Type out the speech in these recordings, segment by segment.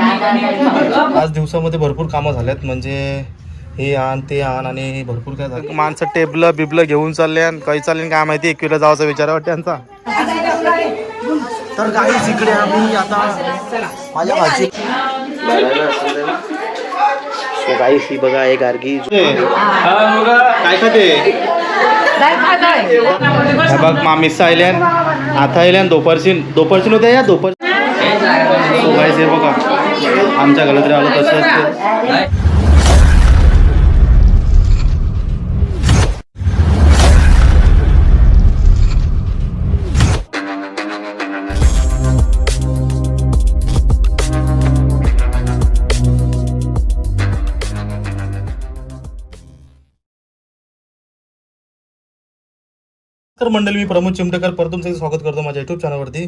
आज दिवसामध्ये भरपूर कामं झाल्यात म्हणजे हे आण ते आण आणि भरपूर काय झालं. माणसं टेबलं बिबलं घेऊन चालले आणि काही चालले काय माहिती एकविरा जायचा विचार वाटते त्यांचा तर काही इकडे आम्ही आता माझ्या भाजी काही ही बघा एक गार्गी काय खाते? बघ मामीस आयल्यान आता आयल्यान दोपरशीन दोपरशीन होत्या या दोपर सो गाईस हे बघा. आमच्या घरात आलो तसं तर मंडळी मी प्रमोद चिमटेकर परत तुमचं स्वागत करतो माझ्या यूट्यूब चॅनलवरती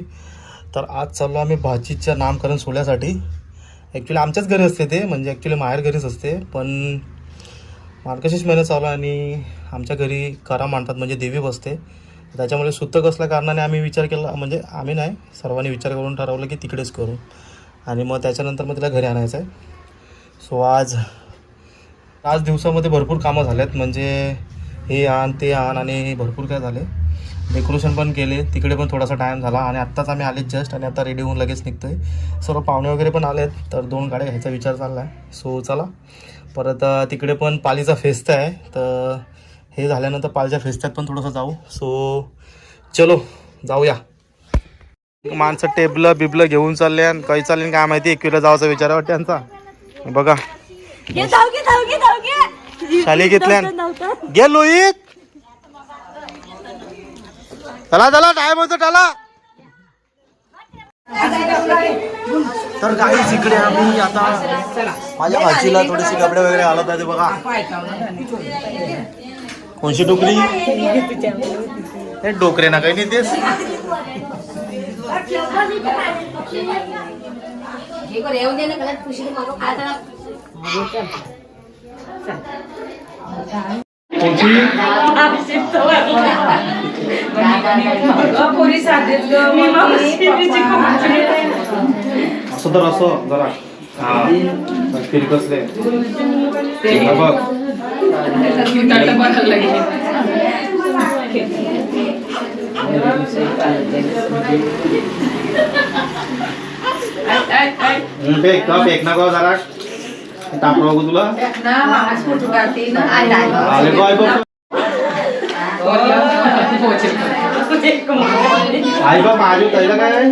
तर आज चाललो आम्ही भाजीच्या नामकरण सोहळ्यासाठी. ॲक्च्युली आमच्याच घरी असते ते म्हणजे ॲक्च्युली माहेर घरीच असते. पण मार्गशीर्ष महिना चालू आहे आणि आमच्या घरी करा मांडतात म्हणजे देवी बसते. त्याच्यामुळे सुतक असल्या कारणाने आम्ही विचार केला म्हणजे आम्ही नाही सर्वांनी विचार करून ठरवलं की तिकडेच करू. आणि मग त्याच्यानंतर मग तिला घरी आणायचं आहे. सो आज आज दिवसामध्ये भरपूर कामं झाल्यात म्हणजे हे आण ते आण आणि भरपूर काय झाले. डेकोरेशन पण केले तिकडे पण थोडासा टाईम झाला आणि आत्ताच आम्ही आले जस्ट आणि आता रेडी होऊन लगेच निघतो आहे सर्व पाहुणे वगैरे पण आलेत तर दोन गाड्या घ्यायचा विचार चालला आहे सो चला. परत तिकडे पण पालीचा फेस्त आहे तर हे झाल्यानंतर पालीच्या फेस्त्यात पण थोडंसं जाऊ. सो चलो जाऊया. माणसं टेबलं बिबलं घेऊन चालले आणि काही चालले काय माहिती एकविरा जायचा विचार वाटते त्यांचा बघा. शाली घेतल्या. गे लोहित. चला चला टाइम होतो चला. तर काही इकडे आम्ही आता माझ्या भाजीला थोडेसे कपडे वगैरे घालत आहे बघा. कोणची टोकरी? हे डोकरे ना काही नाही तेच. कोणची असं तर असं जरा हा फिरकसले बघ हम्म, फेक का फेक ना गो जरा टाकलो बघू तुला आले गो आई बघ आई बघ माझी पहिलं काय?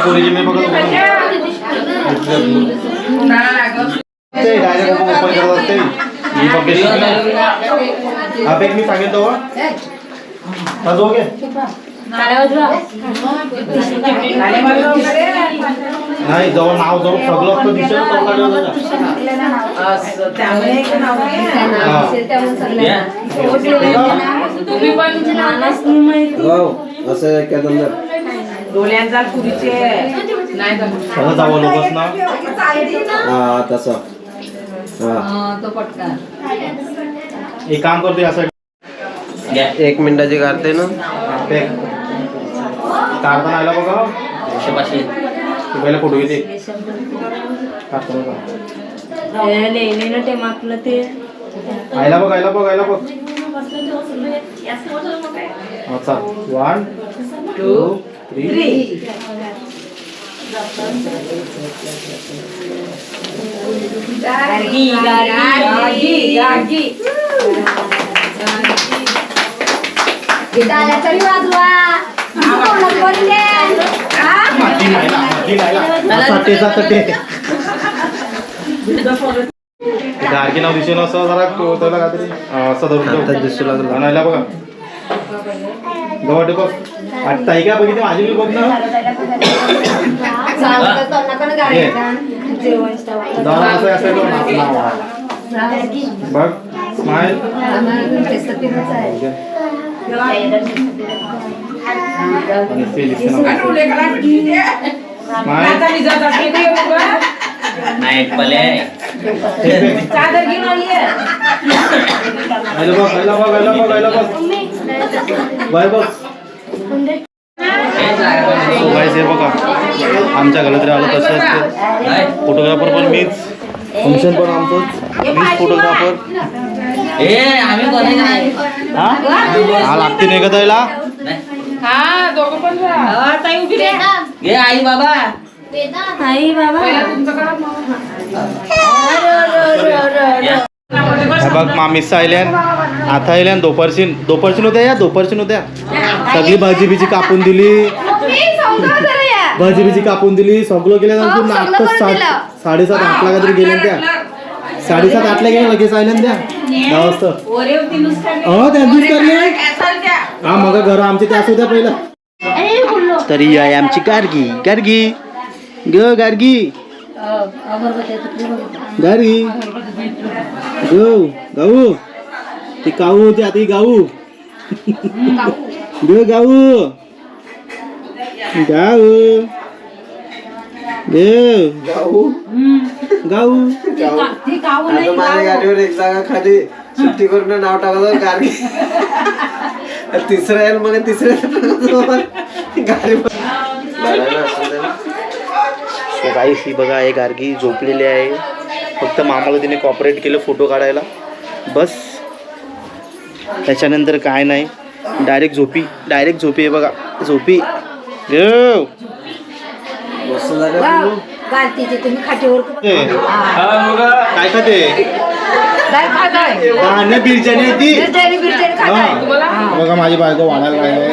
पोरीची मी बघत ते डायरेक्ट ओपन करत असते. मी बघेल हा फेक मी सांगेल तो. हा जो घे नाही जवळ नाव जवळ सगळं असतं दिसेल असं काय डोळ्यांचा नाही जावं लोकच ना. हा तसं. हा. एक काम करतो साईड एक मिनिटाची काढते ना. काढताना आला बघा ते पहिला फोटो घेते बघा ते आयला बघ आयला बघ आयला बघ अच्छा one two three Gargi Gargi Gargi तरी वाजवा गाडगे नाव दिसेल असं जरा तो- त्याला काहीतरी. आता दिसू लागलं. आणायला बघा गवाटे बघ आता ताई काय बघितली माझी मी बघ ना असं. बघ स्माईल बघा. चादर घेऊन आली आमच्या घरात आलं तसं असते फोटोग्राफर पण मीच फंक्शन पण आमचंच मीच फोटोग्राफर हा? हा लागते नाही का त्याला हा दोघं पण जा. हा, ताई उभी रे. आई बाबा. हे बघ मामीस आयल्यान आता आयल्यान दोपरशीन दोपरशीन होत्या या दोपरशीन होत्या. सगळी भाजी बिजी कापून दिली. भाजी बिजी कापून दिली. सगळं केलं अजून आठ सात साडेसात आठला काहीतरी गेल्या त्या साडेसात आठला गेल्या लगेच आयल्यान त्या दहा वाजता हो मग घर आमचे त्याच होत्या पहिला. तरी आहे आमची गार्गी. गार्गी. ग गार्गी. गार्गी. गो गाऊ ती काऊ होती आता गाऊ ग गाऊ गाऊ ग. गाऊ. गाऊ. आता माझ्या गाडीवर एक जागा खाली सुट्टी करून नाव टाकलं गाडी. तिसरं आहे मग तिसऱ्या गाडी सो गाईस ही बघा एक गार्गी झोपलेली आहे. फक्त मामाला तिने कॉपरेट केलं फोटो काढायला. बस. त्याच्यानंतर काय नाही. डायरेक्ट झोपी. डायरेक्ट झोपी आहे बघा. झोपी. गारतीचे तुम्ही खाटेवर. ए, काय खाते? काय हा. बघा माझी बायको वाढायला लागली.